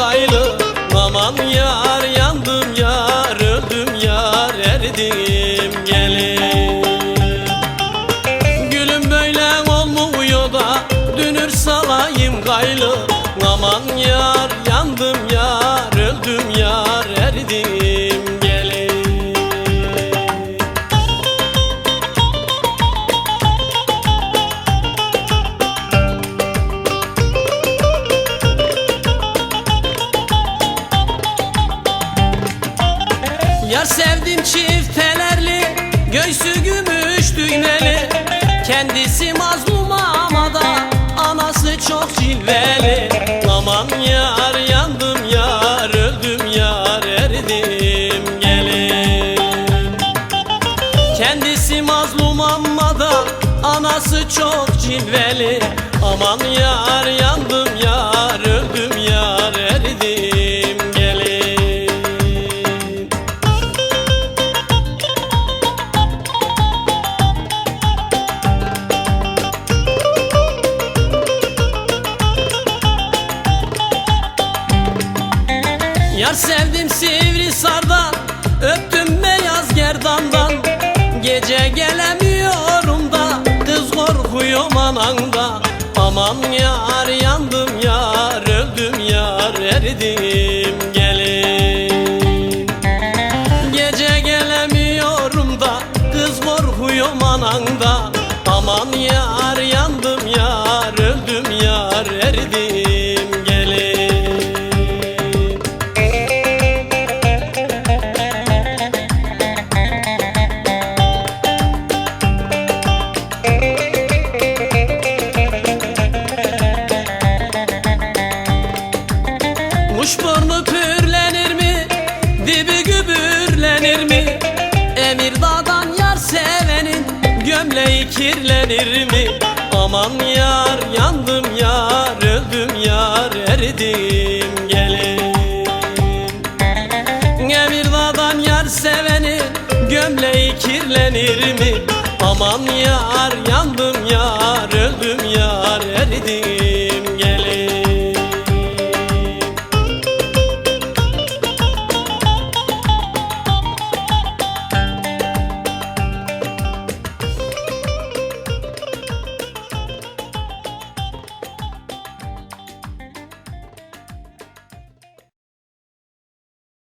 salayım gaylı Aman yar yandım yar Öldüm yar erdim gelin. Gülüm böyle olmuyor da Dünür salayım gaylı Aman yar Yar sevdim çiftelerli Göğsü gümüş düğmeli. Kendisi mazlum ama da Anası çok cilveli. Aman yar yandım yar Öldüm yar erdim gelin. Kendisi mazlum ama da Anası çok cilveli. Aman yar yandım yar Yar sevdim sivri sardan Öptüm beyaz gerdandan. Gece gelemiyorum da Kız korkuyorum ananda Aman yar yandım yar Öldüm yar erdim gelin. Gece gelemiyorum da Kız korkuyorum ananda Aman yar yandım yar kirlenir mi? Aman yar yandım yar Öldüm yar erdim gelin Emir dağdan yar sevenin Gömleği kirlenir mi? Aman yar yandım yar Öldüm yar erdim